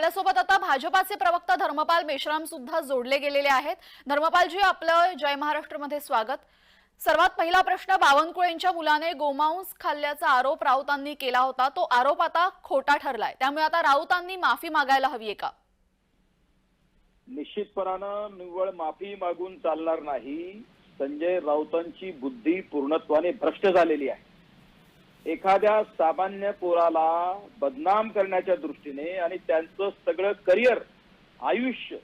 आपल्यासोबत आता भाजपाचे प्रवक्ता धर्मपाल मेश्राम सुद्धा जोडले गेलेले आहेत. धर्मपालजी आपलं जय महाराष्ट्रमध्ये स्वागत. सर्वात पहिला प्रश्न बावनकुळेंच्या मुलाने गोमांस खाल्ल्याचा आरोप राऊतांनी केला होता. तो आरोप आता खोटा ठरलाय. त्यामुळे आता राऊतांनी माफी मागायला हवी आहे का? निश्चितपणानं निव्वळ माफी मागून चालणार नाही. संजय राऊतांची बुद्धी पूर्णत्वाने भ्रष्ट झालेली आहे. एखाद्या सामान्य पोराला बदनाम करण्याच्या दृष्टीने आणि त्यांचं सगळं करिअर आयुष्य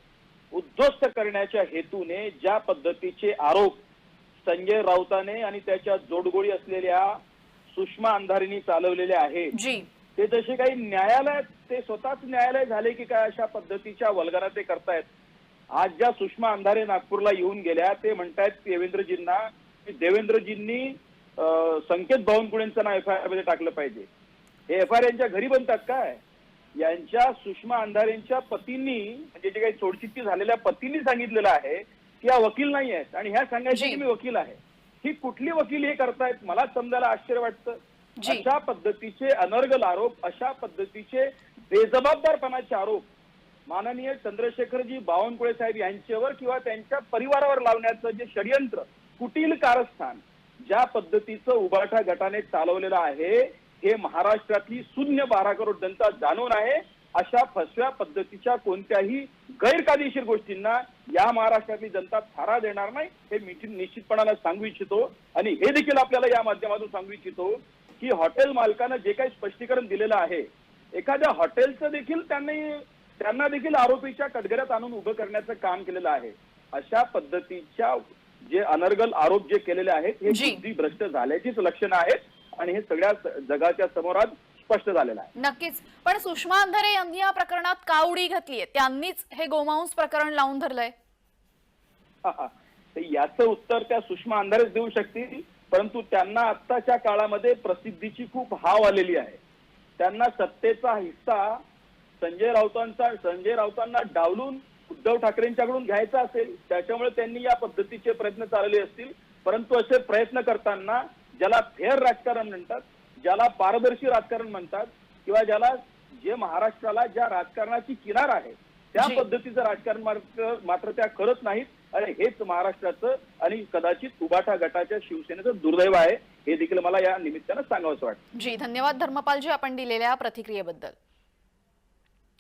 उद्ध्वस्त करण्याच्या हेतूने ज्या पद्धतीचे आरोप संजय राऊताने आणि त्याच्या जोडगोळी असलेल्या सुषमा अंधारेंनी चालवलेले आहेत जी. ते जसे काही न्यायालयात ते स्वतःच न्यायालय झाले की काय अशा पद्धतीच्या वल्गना ते करतायत. आज ज्या सुषमा अंधारे नागपूरला येऊन गेल्या ते म्हणतायत देवेंद्रजींना की देवेंद्रजींनी संकेत बावनकुळेंचं नाव एफ आय आरमध्ये टाकलं पाहिजे. हे एफ आय आर यांच्या घरी बनतात काय? यांच्या सुषमा अंधारेंच्या पतींनी म्हणजे जे काही सोडचित्ती झालेल्या पतींनी सांगितलेलं आहे की या वकील नाही आहेत. आणि ह्या सांगायचे. की मी वकील आहे. ही कुठली वकील हे करतायत? मला समजायला आश्चर्य वाटतं. अशा पद्धतीचे अनर्गल आरोप अशा पद्धतीचे बेजबाबदारपणाचे आरोप माननीय चंद्रशेखरजी बावनकुळे साहेब यांच्यावर किंवा त्यांच्या परिवारावर लावण्याचं जे षडयंत्र कुटील कारस्थान ज्या पद्धतीचं उभाठा गटाने चालवलेलं आहे हे महाराष्ट्रातली शून्य बारा करोड जनता जाणून आहे. अशा फसव्या पद्धतीच्या कोणत्याही गैरकायदेशीर गोष्टींना या महाराष्ट्रातली जनता थारा देणार नाही हे मी निश्चितपणानं सांगू इच्छितो. आणि हे देखील आपल्याला या माध्यमातून सांगू इच्छितो की हॉटेल मालकानं जे काही स्पष्टीकरण दिलेलं आहे एखाद्या हॉटेलचं देखील त्यांनी त्यांना देखील आरोपीच्या कटघऱ्यात आणून उभं करण्याचं काम केलेलं आहे. अशा पद्धतीच्या जे अनर्गल आरोप जे केलेले आहेत हे. बुद्धी भ्रष्ट झाल्याचीच लक्षणं आहेत आणि हे सगळ्या जगाच्या समोर आज स्पष्ट झालेलं आहे. नक्कीच. पण सुषमा अंधारे यांनी या प्रकरणात का उडी घातलीय? त्यांनीच हे गोमांस प्रकरण लावून धरलंय. याचं उत्तर त्या सुषमा अंधारेच देऊ शकतील परंतु त्यांना आत्ताच्या काळामध्ये प्रसिद्धीची खूप हाव आलेली आहे. त्यांना सत्तेचा हिस्सा संजय राऊतांचा संजय राऊतांना डावलून उद्धव ठाकरेंच्याकडून घ्यायचा असेल त्याच्यामुळे त्यांनी या पद्धतीचे प्रयत्न चालवले असतील. परंतु असे प्रयत्न करताना ज्याला फेअर राजकारण म्हणतात ज्याला पारदर्शी राजकारण म्हणतात किंवा ज्याला जे महाराष्ट्राला ज्या राजकारणाची किनार आहे त्या. पद्धतीचं राजकारण मात्र मात्र त्या करत नाहीत. आणि हेच महाराष्ट्राचं आणि कदाचित उबाठा गटाच्या शिवसेनेचं दुर्दैव आहे हे देखील मला या निमित्तानं सांगावंसं वाटतं. जी धन्यवाद धर्मपालजी आपण दिलेल्या प्रतिक्रियेबद्दल.